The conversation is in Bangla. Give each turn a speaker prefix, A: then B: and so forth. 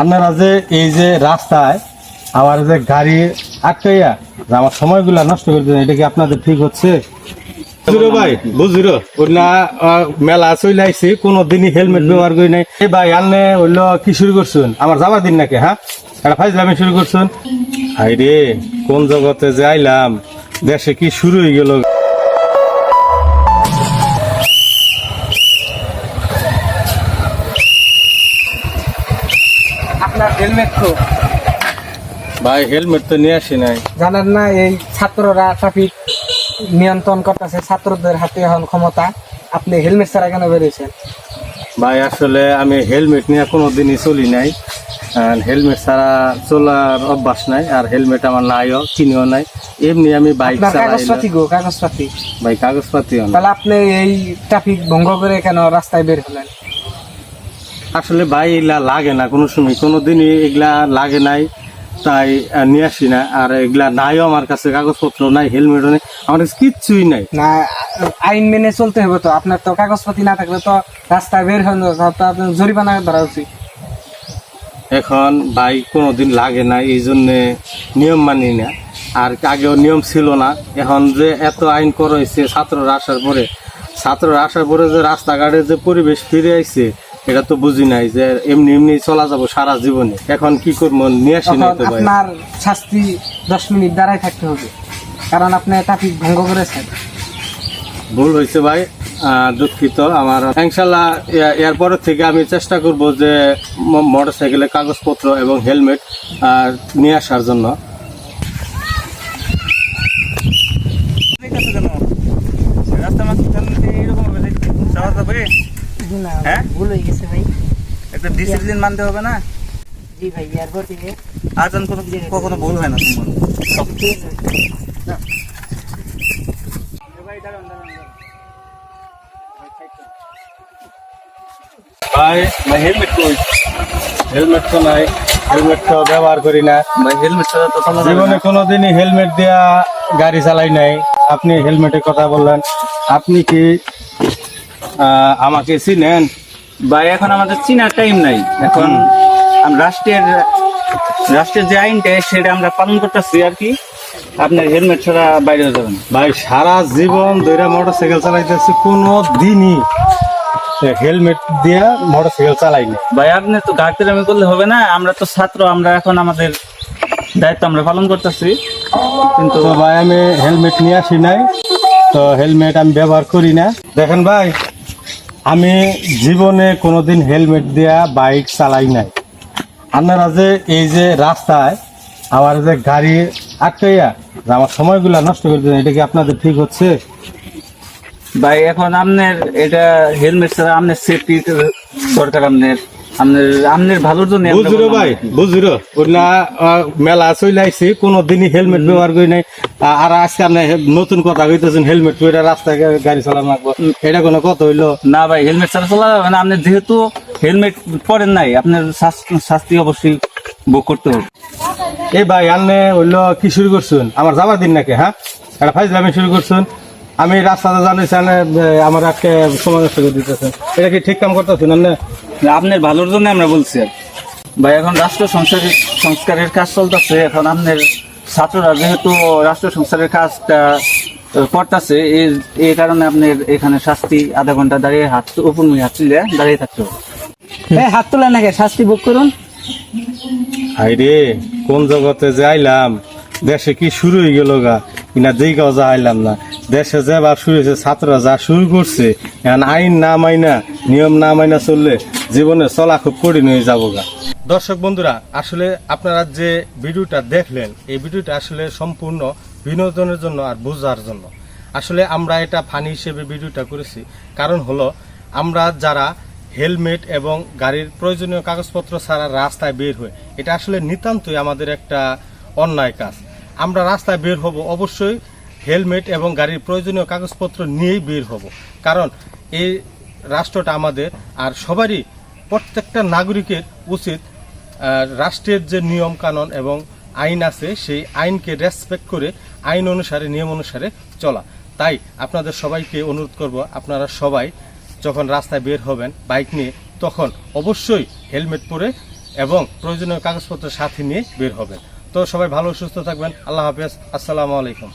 A: আপনারা যে এই যে রাস্তায় আমার যে গাড়ি আটকাইয়া আমার সময়গুলা নষ্ট করে দিলেন এটা কি আপনাদের ঠিক হচ্ছে? বুঝিরো ভাই বুঝিরো। ওইলা মেলা চলে আইছি কোনো দিনই হেলমেট ব্যবহার করি নাই। ভাই আনলে হইল কি শুরু করছুন? আমার যাবার দিন নাকি হ্যাঁ? ফাইজলামি শুরু করছুন। হাই রে কোন জগতে যে আইলাম দেশে কি শুরু হয়ে গেল?
B: হেলমেট তো?
A: ভাই হেলমেট তো নিয়ে আসি নাই।
B: জানেন না এই ছাত্ররা ট্রাফিক নিয়ন্ত্রণ করতেছে ছাত্রদের হাতে এখন ক্ষমতা। আপনি হেলমেট ছাড়া কেন বেরিয়েছেন?
A: ভাই আসলে আমি হেলমেট নিয়ে কোনো দিনই চলি নাই। আর হেলমেট ছাড়া চলার অভ্যাস নাই আর হেলমেট আমার নাইও কিনেও নাই। এমনি আমি বাইক
B: কাগজপাতি গো কাগজপাতি।
A: ভাই কাগজপাতিও
B: তাহলে আপনি এই ট্রাফিক ভঙ্গ করে কেন রাস্তায় বের হলেন?
A: আসলে ভাই এগুলা লাগে না কোনো সময়। কোনো দিনই এগুলা লাগে নাই তাই নিয়ে আসি না। আর এগুলা নাইও আমার কাছে কাগজপত্র নাই হেলমেটও নেই। আমার কাছে কিচ্ছুই নাই।
B: না আইন মেনে চলতে হবে তো। আপনার তো কাগজপাতি না থাকলে তো রাস্তায় বের হন আপনার জরিমানা ধরা উচিত।
A: এখন ভাই কোনোদিন লাগে না এই জন্যে নিয়ম মানি না। আর আগেও নিয়ম ছিল না। এখন যে এত আইন করা হয়েছে ছাত্ররা আসার পরে ছাত্ররা আসার পরে যে রাস্তাঘাটে যে পরিবেশ ফিরে আইছে এটা তো বুঝি নাই যে এমনি এমনি চলা যাব সারা জীবনে। এখন কি করব? নিয়ে আসি
B: তখন
A: তো ভাই।
B: আপনার শাস্তি দশ মিনিট দাঁড়ায় থাকতে হবে। কারণ আপনি ট্রাফিক ভঙ্গ করেছেন।
A: ভুল হয়েছে ভাই দুঃখিত আমার। ইনশাল্লাহ এ- এরপরের থেকে আমি চেষ্টা করব যে মোটর সাইকেলের কাগজপত্র এবং হেলমেট নিয়ে আসার জন্য।
C: না
D: হ্যাঁ?
C: ভুল হয়ে গেছে ভাই।
D: একটা ডিসিপ্লিন মানতে হবে না?
C: জি ভাই এয়ারপোর্ট থেকে
D: আজ আমি কোনো কখনো ভুল হয় না তোমার।
C: ঠিক
A: ভাই
D: ভাই হেলমেট কই?
A: হেলমেট তো নাই হেলমেট তো ব্যবহার করি না।
D: ভাই হেলমেট ছাড়া তো
A: জীবনে কোনোদিনই হেলমেট দেয়া গাড়ি চালাই নাই। আপনি হেলমেটের কথা বললেন। আপনি কি আমাকে চিনেন
D: ভাই এখন আমাদের চিনার টাইম নাই। এখন রাষ্ট্রের রাষ্ট্রের যে আইনটা সেটা আমরা পালন করতেছি আর কি। আপনার হেলমেট ছাড়া বাইরে যাবেন
A: ভাই সারা জীবন ধরে মোটর সাইকেল চালাইতেছি কোনো দিনই হেলমেট দিয়া মোটর সাইকেল চালাই না
D: ভাই আপনি তো গাড়িতে করলে হবে না আমরা তো ছাত্র আমরা এখন আমাদের দায়িত্ব আমরা পালন করতেছি। কিন্তু
A: ভাই আমি হেলমেট নিয়ে আসি নাই তো হেলমেট আমি ব্যবহার করি না। দেখেন ভাই আমি জীবনে কোনোদিন হেলমেট দেয়া বাইক চালাই নাই। আপনারা যে এই যে রাস্তায় আমার যে গাড়ি আটকাইয়া আমার সময়গুলো নষ্ট করে দিন এটা কি আপনাদের ঠিক হচ্ছে?
D: ভাই, এখন আপনার এটা হেলমেট ছাড়া আপনার সেফটি দরকার আপনার ভালোর জন্য
A: ভাই বুঝিরো। আহ, মেলা চলে আইছি কোনো দিনই হেলমেট ব্যবহার করি নাই। আর আজকে আপনি নতুন কথা কইতেছেন হেলমেট পরে রাস্তায় গাড়ি চালানো লাগবো। এটা কোনো কথা হইল?
D: না ভাই হেলমেট ছাড়া চলা যাবে না। আপনি যেহেতু হেলমেট পরেন নাই আপনার শাস- শাস্তি অবশ্যই বুক করতে হবে।
A: এই ভাই আনলে হইল কি শুরু করছুন? আমার যাবার দিন নাকি হ্যাঁ? ফাইজলামি শুরু করছুন। আমি রাস্তাতে জানিস আমার আজকে সময় নষ্ট করে দিতেছেন এটা কি ঠিক কাম করতেছেন
D: না, আপনার ভালোর জন্য আমরা বলছি ভাই এখন রাষ্ট্র সংস্কারের সংস্কারের কাজ চলতেছে এখন আপনার ছাত্ররা যেহেতু রাষ্ট্র সংস্কারের কাজটা করতেছে এই কারণে আপনার এখানে শাস্তি আধা ঘণ্টা দাঁড়িয়ে হাত উপর মুখে হাত তুলে দাঁড়িয়ে থাকতে হবে।
B: এই হাত তোলেন নাকি? শাস্তি ভোগ করুন।
A: হাই রে কোন জগতে যে আইলাম দেশে কি শুরু হয়ে গেল গা? কিনা দিকেও যা আইলাম না। দেশে যে বা শুরু হয়েছে ছাত্ররা যা শুরু করছে, এখন আইন না মাইনা, নিয়ম না মাইনা চললে জীবনে চলা খুব কঠিন হয়ে যাব গা। দর্শক বন্ধুরা, আসলে আপনারা যে ভিডিওটা দেখলেন, এই ভিডিওটা আসলে সম্পূর্ণ বিনোদনের জন্য আর বোঝার জন্য। আসলে আমরা এটা ফানি হিসেবে ভিডিওটা করেছি। কারণ হলো, আমরা যারা হেলমেট এবং গাড়ির প্রয়োজনীয় কাগজপত্র ছাড়া রাস্তায় বের হই, এটা আসলে নিতান্তই আমাদের একটা অন্যায় কাজ। আমরা রাস্তায় বের হব, অবশ্যই হেলমেট এবং গাড়ির প্রয়োজনীয় কাগজপত্র নিয়েই বের হব। কারণ এই রাষ্ট্রটা আমাদের, আর সবারই, প্রত্যেকটা নাগরিকের উচিত রাষ্ট্রের যে নিয়ম কানুন এবং আইন আছে, সেই আইনকে রেসপেক্ট করে আইন অনুসারে, নিয়ম অনুসারে চলা। তাই আপনাদের সবাইকে অনুরোধ করব, আপনারা সবাই যখন রাস্তায় বের হবেন বাইক নিয়ে, তখন অবশ্যই হেলমেট পরে এবং প্রয়োজনীয় কাগজপত্র সাথে নিয়ে বের হবেন। তো সবাই ভালো সুস্থ থাকবেন। আল্লাহ হাফেজ। আসসালামু আলাইকুম।